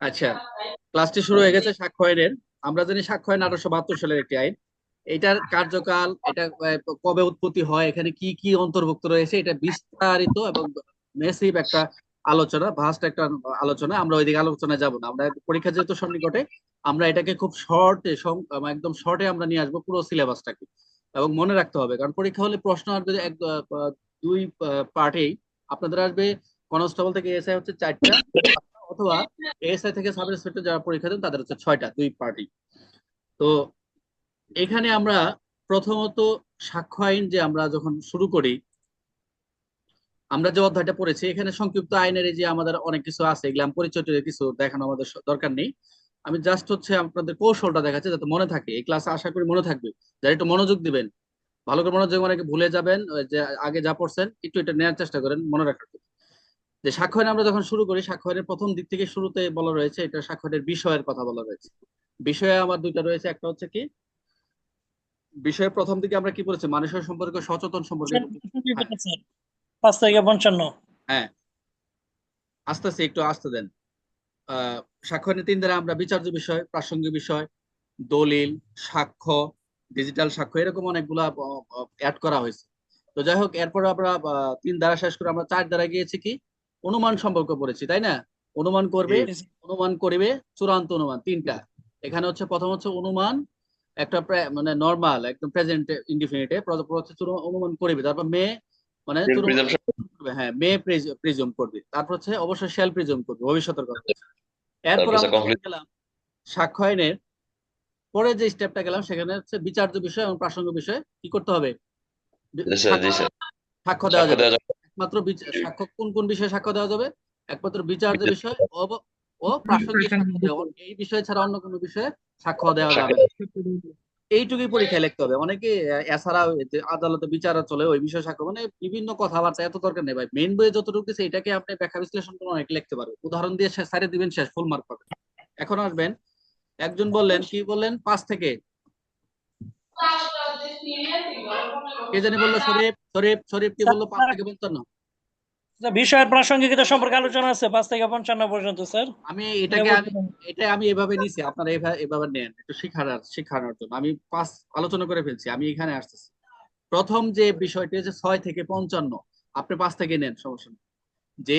আচ্ছা ক্লাসটি শুরু হয়ে গেছে সাক্ষ্য আইনের আমরা জানি আইন আঠারোশো বাহাত্তর সালের একটি আইন। এটার কার্যকাল, এটা কবে উৎপত্তি হয়, এখানে কি কি অন্তর্ভুক্ত রয়েছে, এটা বিস্তারিত এবং মেসিভ একটা আলোচনা ভাস্ট একটা আলোচনা। আমরা ওইদিকে আলোচনায় যাব না। আমরা পরীক্ষা যেহেতু সন্নিকটে, আমরা এটাকে খুব শর্টে একদম শর্টে আমরা নিয়ে আসব পুরো সিলেবাসটাকে এবং মনে রাখতে হবে, কারণ পরীক্ষা হলে প্রশ্ন আসবে এক দুই পার্টেই আপনাদের আসবে কনস্টেবল থেকে এসআই হচ্ছে চারটা, অথবা এসআই থেকে সাব ইন্সপেক্টর যারা পরীক্ষা দেন তাদের হচ্ছে ছয়টা, দুই পার্টি তো এখানে আমরা প্রথমত সাক্ষ্য আইন যে আমরা যখন শুরু করি, আমরা যে অধ্যায়টা পড়েছি, এখানে সংক্ষিপ্ত আইনের যে আমাদের অনেক কিছু আছে, এগুলো পরিচয় কিছু দেখানো আমাদের দরকার নেই। আমি জাস্ট হচ্ছে আপনাদের কৌশলটা দেখাচ্ছি যাতে মনে থাকে, এই ক্লাসে আশা করি মনে থাকবে। যারা একটু মনোযোগ দিবেন, ভালো করে মনোযোগ অনেকে ভুলে যাবেন যে আগে যা পড়ছেন, একটু এটা নেওয়ার চেষ্টা করেন, মনে রাখার। যে সাক্ষ্য আইন আমরা যখন শুরু করি সাক্ষ্য আইনের প্রথম দিক থেকে শুরুতে বলা রয়েছে এটা সাক্ষ্য আইনের বিষয়ের কথা বলা রয়েছে। বিষয়ে আমার দুইটা রয়েছে একটা হচ্ছে কি? বিষয়ের প্রথম দিকে আমরা কি বলেছি মানুষের সম্পর্কে সচেতন সম্পর্কে পাঁচ থেকে পঞ্চান্ন। হ্যাঁ। আস্তে আস্তে একটু আস্তে দেন। আইনের তিন দ্বারা আমরা বিচার্য বিষয় প্রাসঙ্গিক বিষয় দলিল সাক্ষ্য ডিজিটাল সাক্ষ্য এরকম অনেকগুলা অ্যাড করা হয়েছে। তো যাই হোক এরপর আমরা তিন দ্বারা শেষ করে আমরা চার দ্বারা গিয়েছি কি? অনুমান সম্পর্ক পড়েছি তাই না? অনুমান করবে অনুমান করিবে চূড়ান্ত অনুমান তিনটা। এখানে হচ্ছে প্রথম হচ্ছে অনুমান একটা মানে নর্মাল একদম প্রেজেন্ট ইনডিফিনিটে অনুমান করিবে তারপর মে মানে হ্যাঁ মে প্রিজুম করবে তারপর হচ্ছে অবশ্যই শ্যাল প্রিজুম করবে ভবিষ্যতের কথা এরপর আমরা গেলাম সাক্ষ্য পরে যে স্টেপটা গেলাম সেখানে হচ্ছে বিচার্য বিষয় এবং প্রাসঙ্গিক বিষয় কি করতে হবে? সাক্ষ্য দেওয়া যাবে। একমাত্র সাক্ষ্য কোন কোন বিষয়ে সাক্ষ্য দেওয়া যাবে? একমাত্র বিচার্য বিষয় ও- ও প্রাসঙ্গিক এই বিষয় ছাড়া অন্য কোনো বিষয়ে সাক্ষ্য দেওয়া যাবে এইটুকুই পরীক্ষায় লিখতে হবে। অনেকে আহ, এছাড়াও আদালতে বিচার চলে ওই বিষয়ে সাক্ষ্য মানে বিভিন্ন কথাবার্তা এত দরকার নেই ভাই। মেইন বইয়ে যতটুকু দিছে এটাকে আপনি ব্যাখ্যা বিশ্লেষণ করে অনেক লিখতে পারবে। উদাহরণ দিয়ে শেষ সাইডে দিবেন শেষ ফুল মার্ক পাবেন। এখন আসবেন একজন বললেন কি বললেন? পাঁচ থেকে। কে জানি বলল শরীফ শরীফ শরীফ কি বলল পাঁচ থেকে পঞ্চান্ন? বিষয়ের প্রাসঙ্গিকতা সম্পর্কে আলোচনা আছে পাঁচ থেকে পঞ্চান্ন পর্যন্ত স্যার। আমি এটাকে আমি এটা আমি এভাবে নিছি আপনারা এভাবে নেন একটু শিখানোর শিখানোর জন্য। আমি পাঁচ আলোচনা করে ফেলছি আমি এখানে আসতেছি। প্রথম যে বিষয়টি হচ্ছে ছয় থেকে পঞ্চান্ন আপনি পাঁচ থেকে নেন সমস্যা যে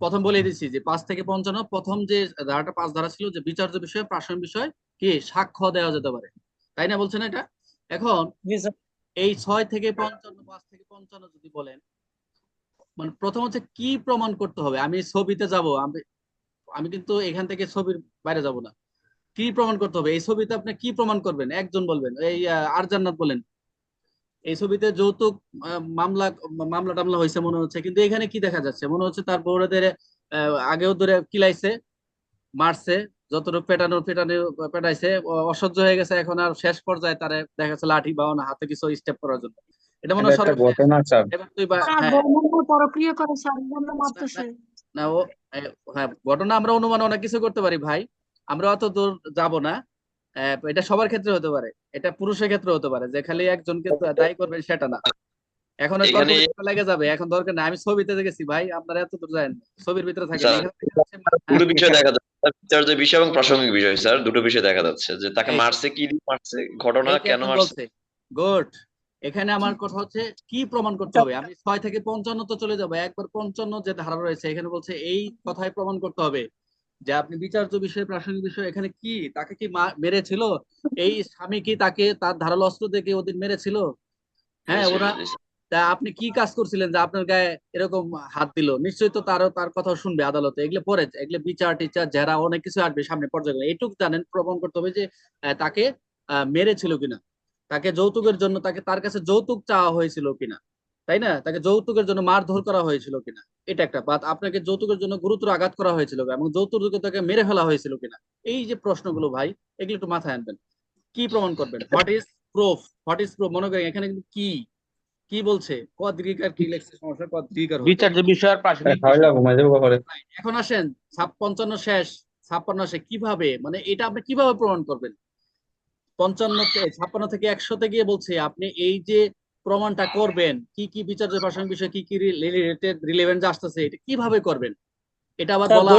প্রথম বলে দিচ্ছি যে পাঁচ থেকে পঞ্চান্ন প্রথম যে ধারাটা পাঁচ ধারা ছিল যে বিচার্য বিষয় প্রাসঙ্গিক বিষয় কি? সাক্ষ্য দেওয়া যেতে পারে। তাই না বলছেন এটা? এখন এই ছয় থেকে পঞ্চান্ন পাঁচ থেকে পঞ্চান্ন যদি বলেন মানে প্রথম হচ্ছে কি প্রমাণ করতে হবে? আমি ছবিতে যাব আমি আমি কিন্তু এখান থেকে ছবির বাইরে যাব না। কি প্রমাণ করতে হবে? এই ছবিতে আপনি কি প্রমাণ করবেন? একজন বলবেন এই আহ, আর জান্নাত বলেন। এই ছবিতে যৌতুক মামলা মামলা টামলা হয়েছে মনে হচ্ছে কিন্তু এখানে কি দেখা যাচ্ছে? মনে হচ্ছে তার বউরাদের আহ, আগেও ধরে কিলাইছে মারছে যতটুকু পেটানো পেটানো পেটাইছে অসহ্য হয়ে গেছে এখন আর শেষ পর্যায়ে তারে দেখা যাচ্ছে লাঠি বা হাতে কিছু স্টেপ করার জন্য। এটা মনে হয়। ঘটনা স্যার। এবার তুই বা আর হ্যাঁ। পরক্রিয়া করে না ও হ্যাঁ ঘটনা আমরা অনুমান অনেক কিছু করতে পারি ভাই। আমরা অত দূর যাব না। আহ, এটা সবার ক্ষেত্রে হতে পারে। এটা পুরুষের ক্ষেত্রে হতে পারে। যে খালি একজনকে দায়ী করবেন সেটা না। এখন লেগে যাবে। এখন দরকার নাই। আমি ছবিতে দেখেছি ভাই আপনারা এত দূর যান ছবির ভিতরে থেকে হ্যাঁ, বিষয় দেখা যাচ্ছে বিচার্য বিষয় এবং প্রাসঙ্গিক বিষয় স্যার দুটো বিষয় দেখা যাচ্ছে যে তাকে মারছে কি মারছে ঘটনা কেন মারছে? গুড এখানে আমার কথা হচ্ছে কি প্রমাণ করতে হবে? আমি ছয় থেকে পঞ্চান্ন তো চলে যাব একবার পঞ্চান্ন যে ধারা রয়েছে এখানে বলছে এই কথাই প্রমাণ করতে হবে যে আপনি বিচার্য বিষয়ে প্রাসঙ্গিক বিষয় এখানে কি তাকে কি মেরেছিল? এই স্বামী কি তাকে তার ধারালো অস্ত্র দেখে ওদিন মেরেছিল? হ্যাঁ ওরা। তা আপনি কি কাজ করছিলেন যে আপনার গায়ে এরকম হাত দিল? নিশ্চয়ই তো তারও তার কথা শুনবে আদালতে। এগুলো পরে এগুলো বিচার টিচার যারা অনেক কিছু আসবে সামনে পর্যায়ে। এইটুকু জানেন প্রমাণ করতে হবে যে তাকে মেরেছিল কিনা? তাকে যৌতুকের জন্য তাকে তার কাছে যৌতুক চাওয়া হয়েছিল কিনা? তাই না? তাকে যৌতুকের জন্য মারধর করা হয়েছিল কিনা? এটা একটা। বাত আপনাকে যৌতুকের জন্য গুরুতর আঘাত করা হয়েছিল এবং যৌতুকে তাকে মেরে ফেলা হয়েছিল কিনা? এই যে প্রশ্নগুলো ভাই এগুলো একটু মাথায় আনবেন। কি প্রমাণ করবেন? What is proof what is proof মনে করেন এখানে কিন্তু কি? কি বলছে? কদ্রিকার কি লেখছে? সমস্যা কদ্রিকার হচ্ছে। বিচার্য বিষয় আর প্রাসঙ্গিক খাওয়াইলা ঘুমাই যাব করে এখন আসেন পঞ্চান্ন শেষ ছাপ্পান্ন কীভাবে? মানে এটা আপনি কীভাবে প্রমাণ করবেন? ছাপ্পান্ন থেকে একশোতে গিয়ে বলছে আপনি এই যে প্রমাণটা করবেন কি কি বিচার্য প্রাসঙ্গিক বিষয় কি কি রিলেটেড রিলেভেন্ট আসতেছে এটা কীভাবে করবেন? এটা আবার বলা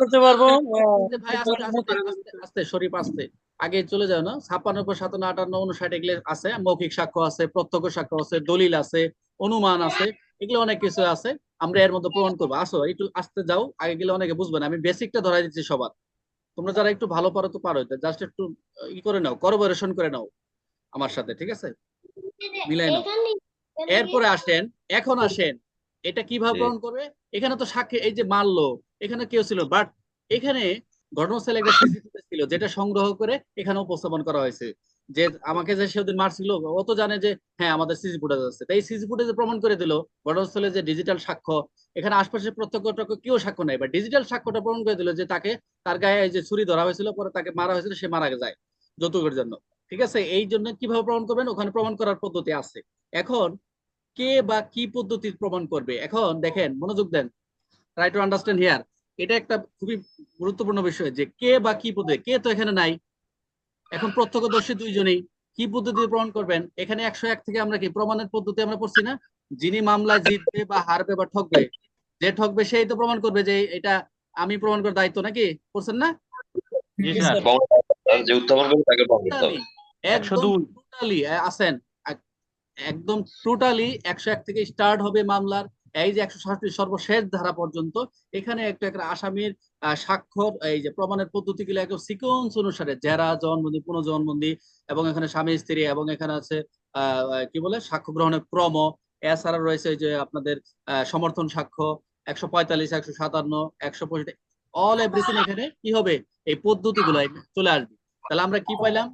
করতে পারব। ভাই আস্তে আস্তে শরীফ আস্তে। আগে চলে যাও না। ছাপ্পান্ন সাতান্ন আটান্ন উনষাট এগুলো আছে। মৌখিক সাক্ষ্য আছে প্রত্যক্ষ সাক্ষ্য আছে দলিল আছে অনুমান আছে এগুলো অনেক কিছু আছে। আমরা এর মধ্যে প্রমাণ করব। আসো একটু আস্তে যাও। আগে গেলে অনেকে বুঝবে না। আমি বেসিকটা ধরাই দিচ্ছি সবার। তোমরা যারা একটু ভালো পারো তো পারো। জাস্ট একটু ই করে নাও করবোরেশন করে নাও আমার সাথে ঠিক আছে? মিলাই নাও। এরপরে আসেন এখন আসেন। এটা কীভাবে। প্রমাণ করবে? এখানে তো সাক্ষী এই যে মারলো এখানে কেউ ছিল বাট এখানে ঘটনাস্থলে একটা সিসিটিভি ছিল যেটা সংগ্রহ করে এখানে উপস্থাপন করা হয়েছে। যে আমাকে যে সেদিন মারছিল ও তো জানে যে হ্যাঁ আমাদের সিসি ফুটেজ আছে। তাই সিসি ফুটেজে প্রমাণ করে দিল ঘটনাস্থলে যে ডিজিটাল সাক্ষ্য এখানে আশপাশে প্রত্যক্ষ টক্ষ কেউ সাক্ষ্য নাই বা ডিজিটাল সাক্ষ্যটা প্রমাণ করে দিল যে তাকে তার গায়ে এই যে ছুরি ধরা হয়েছিল পরে তাকে মারা হয়েছিল সে মারা যায় যৌতুকের জন্য। ঠিক আছে? এই জন্য কীভাবে প্রমাণ করবেন? ওখানে প্রমাণ করার পদ্ধতি আছে। এখন কে বা কি পদ্ধতি প্রমাণ করবে? এখন দেখেন মনোযোগ দেন। ট্রাই টু আন্ডারস্ট্যান্ড হিয়ার এটা একটা খুবই গুরুত্বপূর্ণ বিষয় যে কে বা কি পদ্ধতি কে তো এখানে নাই। এখন প্রত্যক্ষদর্শী দুইজনেই কি পদ্ধতি প্রমাণ করবেন? এখানে একশো এক থেকে আমরা কি প্রমাণের পদ্ধতি আমরা পড়ছি না? যিনি মামলা জিতবে বা হারবে বা ঠকবে যে ঠকবে সেই তো প্রমাণ করবে যে এটা আমি প্রমাণ করার দায়িত্ব নাকি? করছেন না? একদম টোটালি একশো এক থেকে স্টার্ট হবে মামলার এই যে একশো সাতটি সর্বশেষ ধারা পর্যন্ত এখানে একটা একটা আসামির স্বাক্ষর, এই যে প্রমাণের পদ্ধতিগুলো একদম সিকোয়েন্স অনুসারে, জেরা জবানবন্দি পুনঃজবানবন্দি এবং এখানে স্বামী, স্ত্রী এবং এখানে আছে কি বলে, সাক্ষ্য গ্রহণের ক্রম। এছাড়া রয়েছে যে আপনাদের সমর্থন সাক্ষ্য, একশো পঁয়তাল্লিশ, একশো সাতান্ন, একশো পঁয়ষট্টি অল এভরিথিং এখানে কি হবে? এই পদ্ধতি পদ্ধতিগুলো চলে আসবে। তাহলে আমরা কি পাইলাম?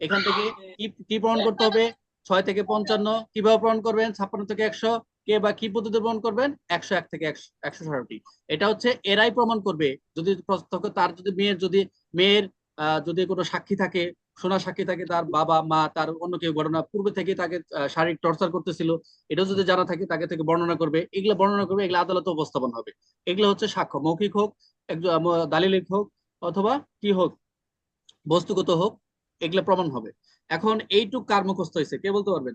এখান থেকে কি কি প্রমাণ করতে হবে? ছয় থেকে পঞ্চান্ন, কীভাবে প্রমাণ করবেন? ছাপ্পান্ন থেকে একশো কে বা কি পদ্ধতি প্রমাণ করবেন? একশো এক থেকে একশো ষাটটি এটা হচ্ছে এরাই প্রমাণ করবে যদি প্রত্যক্ষ তার যদি মেয়ের যদি মেয়ের যদি কোনো সাক্ষী থাকে সোনা সাক্ষী থাকে তার বাবা, মা, তার অন্য কেউ ঘটনা পূর্বে থেকে তাকে শারীরিক টর্চার করতেছিল এটাও যদি জানা থাকে তাকে থেকে বর্ণনা করবে, এগুলো বর্ণনা করবে, এগুলো আদালতে উপস্থাপন হবে। এগুলো হচ্ছে সাক্ষ্য, মৌখিক হোক দালিলিক হোক অথবা কি হোক, বস্তুগত হোক, এগুলো প্রমাণ হবে। এখন এইটুক কার মুখস্থ হয়েছে, কে বলতে পারবেন?